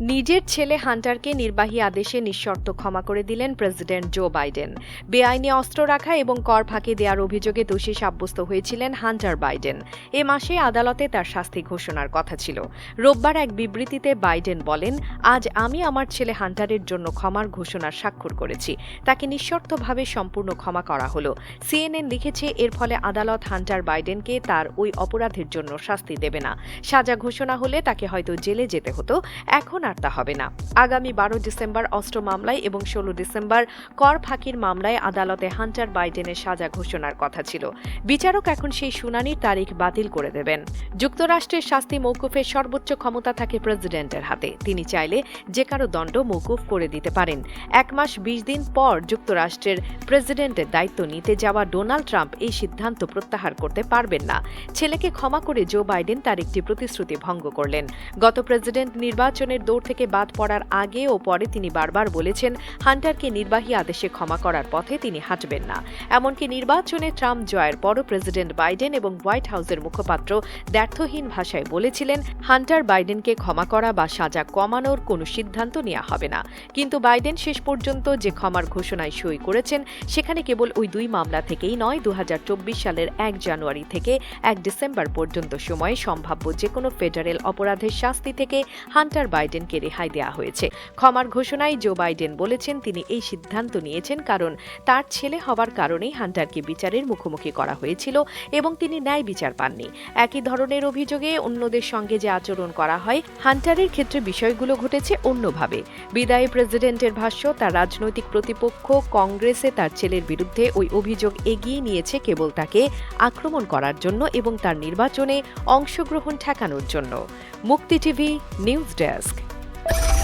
নিজের ছেলে হান্টারকে নির্বাহী আদেশে নিঃশর্ত ক্ষমা করে দিলেন প্রেসিডেন্ট জো বাইডেন। বেআইনি অস্ত্র রাখা এবং কর ফাঁকি দেওয়ার অভিযোগে দোষী সাব্যস্ত হয়েছিলেন হান্টার বাইডেন। এ মাসে আদালতে তার শাস্তি ঘোষণার কথা ছিল। রোববার এক বিবৃতিতে বাইডেন বলেন, আজ আমি আমার ছেলে হান্টারের জন্য ক্ষমার ঘোষণার স্বাক্ষর করেছি। তাকে নিঃশর্তভাবে সম্পূর্ণ ক্ষমা করা হলো। সিএনএন লিখেছে, এর ফলে আদালত হান্টার বাইডেনকে তার ওই অপরাধের জন্য শাস্তি দেবে না। সাজা ঘোষণা হলে তাকে হয়তো জেলে যেতে হতো। এখন আর তা হবে না। আগামী বারো ডিসেম্বর অস্ত্র মামলায় এবং ষোলো ডিসেম্বর কর ফাঁকির মামলায় আদালতে হান্টার বাইডেনের সাজা ঘোষণার কথা ছিল। বিচারক এখন সেই শুনানির তারিখ বাতিল করে দেবেন। যুক্তরাষ্ট্রের শাস্তি মৌকুফের সর্বোচ্চ ক্ষমতা থাকে প্রেসিডেন্টের হাতে। তিনি চাইলে যে কারও দণ্ড মৌকুফ করে দিতে পারেন। এক মাস বিশ দিন পর যুক্তরাষ্ট্রের প্রেসিডেন্টের দায়িত্ব নিতে যাওয়া ডোনাল্ড ট্রাম্প এই সিদ্ধান্ত প্রত্যাহার করতে পারবেন না। ছেলেকে ক্ষমা করে জো বাইডেন তার একটি প্রতিশ্রুতি ভঙ্গ করলেন। গত প্রেসিডেন্ট নির্বাচনের দৌড় থেকে বাদ পড়ার আগে ও পরে তিনি বারবার বলেছেন, হান্টারকে নির্বাহী আদেশে ক্ষমা করার পথে তিনি হাঁটবেন না। এমনকি নির্বাচনে ট্রাম্প জয়ের পরও প্রেসিডেন্ট বাইডেন এবং হোয়াইট হাউসের মুখপাত্র দ্ব্যর্থহীন ভাষায় বলেছিলেন, হান্টার বাইডেনকে ক্ষমা করা বা সাজা কমানোর কোনো সিদ্ধান্ত নেওয়া হবে না। কিন্তু বাইডেন শেষ পর্যন্ত যে ক্ষমার ঘোষণায় সই করেছেন, সেখানে কেবল ওই দুই মামলা থেকেই নয় দু সালের এক জানুয়ারি থেকে এক ডিসেম্বর পর্যন্ত সময়ে সম্ভাব্য যে কোনো ফেডারেল অপরাধের শাস্তি থেকে হান্টার বাইডেনকে রেহাই দেওয়া হয়েছে। ক্ষমার ঘোষণায় জো বাইডেন বলেছেন, তিনি এই সিদ্ধান্ত নিয়েছেন কারণ তার ছেলে হওয়ার কারণেই হান্টারকে বিচারের মুখোমুখি করা হয়েছিল এবং তিনি ন্যায় বিচার পাননি। একই ধরনের অভিযোগে অন্যদের সঙ্গে যে আচরণ করা হয়, হান্টারের ক্ষেত্রে বিষয়গুলো ঘটেছে অন্যভাবে। বিদায়ী প্রেসিডেন্টের ভাষ্য, তার রাজনৈতিক প্রতিপক্ষ কংগ্রেসে তার ছেলের বিরুদ্ধে ওই অভিযোগ এগিয়ে নিয়েছে কেবল তাকে আক্রমণ করার জন্য এবং তার নির্বাচনে অংশগ্রহণ ঠেকানোর জন্য। মুক্তি টিভি, নিউজ ডেস্ক।